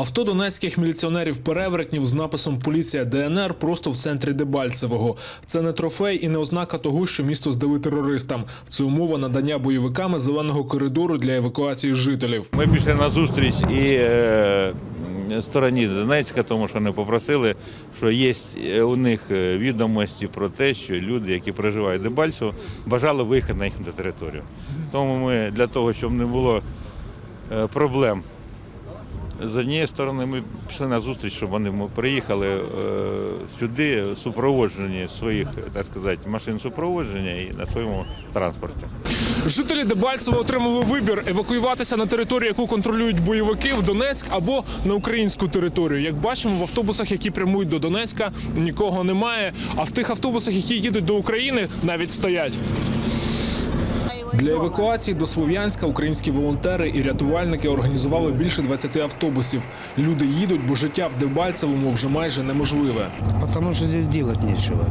Авто донецьких міліціонерів-перевертнів з написом Поліція ДНР просто в центрі Дебальцевого. Це не трофей і не ознака того, що місто здали терористам. Це умова надання бойовиками зеленого коридору для евакуації жителів. Ми пішли на зустріч і е, стороні Донецька, тому що вони попросили, що є у них е, відомості про те, що люди, які проживають Дебальцево, бажали виїхати на їхню територію. Тому ми для того, щоб не було е, проблем. З однієї сторони, ми пішли на зустріч, щоб вони приїхали е, сюди супроводжені своїх, так сказати, машин супроводження і на своєму транспорті. Жителі Дебальцева отримали вибір евакуюватися на територію, яку контролюють бойовики в Донецьк або на українську територію. Як бачимо, в автобусах, які прямують до Донецька, нікого немає. А в тих автобусах, які їдуть до України, навіть стоять. Для евакуації до Слов'янська українські волонтери і рятувальники організували більше 20 автобусів. Люди їдуть, бо життя в Дебальцевому вже майже неможливе. Потому что здесь делать нечего.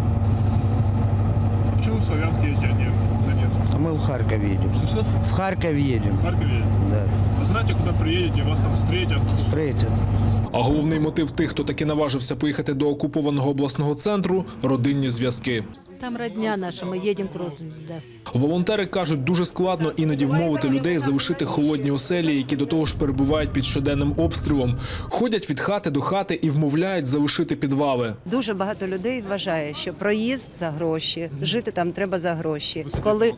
Чому в Слов'янськ їдуть, а не в Донецьк? А мы в Харьков едем. Що? В Харьков едем. В Харкові? Да. Ви знаєте, куди приїдете, вас там зустрітять? Встретят. А головний мотив тих, хто таки наважився поїхати до окупованого обласного центру родинні зв'язки. Там родня наша, едем к да. Волонтери кажуть, дуже складно іноді вмовити людей залишити холодні оселі, які до того ж перебувають під щоденним обстрілом. Ходять від хати до хати і вмовляють залишити підвали. Дуже багато людей вважає, що проїзд за гроші, жити там треба за гроші. Коли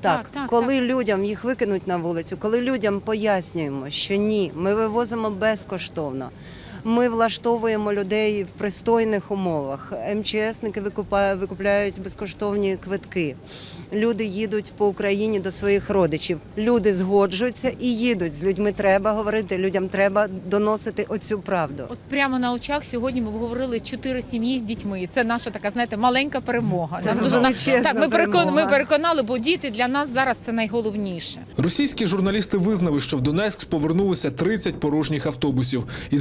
так, коли людям їх викинуть на вулицю, коли людям пояснюємо, що ні, ми вивозимо безкоштовно. Ми влаштовуємо людей в пристойних умовах. МЧСники викупають, викупляють безкоштовні квитки. Люди їдуть по Україні до своїх родичів. Люди згоджуються і їдуть. З людьми треба говорити. Людям треба доносити оцю правду. От прямо на очах сьогодні ми обговорили чотири сім'ї з дітьми. Це наша така, знаєте, маленька перемога. Це дуже- величезна так, ми, перекон, перемога. ми переконали, бо діти для нас зараз це найголовніше. Російські журналісти визнали, що в Донецьк повернулися 30 порожніх автобусів і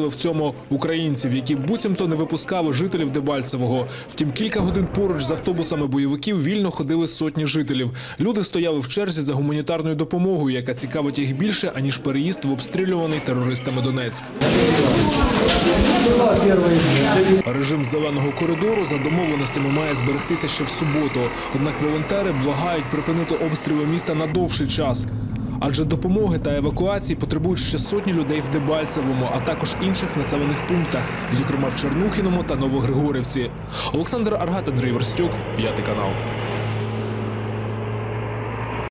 звинуватили в цьому українців, які буцімто не випускали жителів Дебальцевого. Втім, кілька годин поруч з автобусами бойовиків вільно ходили сотні жителів. Люди стояли в черзі за гуманітарною допомогою, яка цікавить їх більше аніж переїзд в обстрілюваний терористами Донецьк. Режим зеленого коридору за домовленостями має зберегтися ще в суботу. Однак волонтери благають припинити обстріли міста на довший час. Адже допомоги та евакуації потребують ще сотні людей в Дебальцевому, а також інших населених пунктах, зокрема в Чернухіному та Новогригорівці. Олександр Аргат, Андрій Верстюк, п'ятий канал.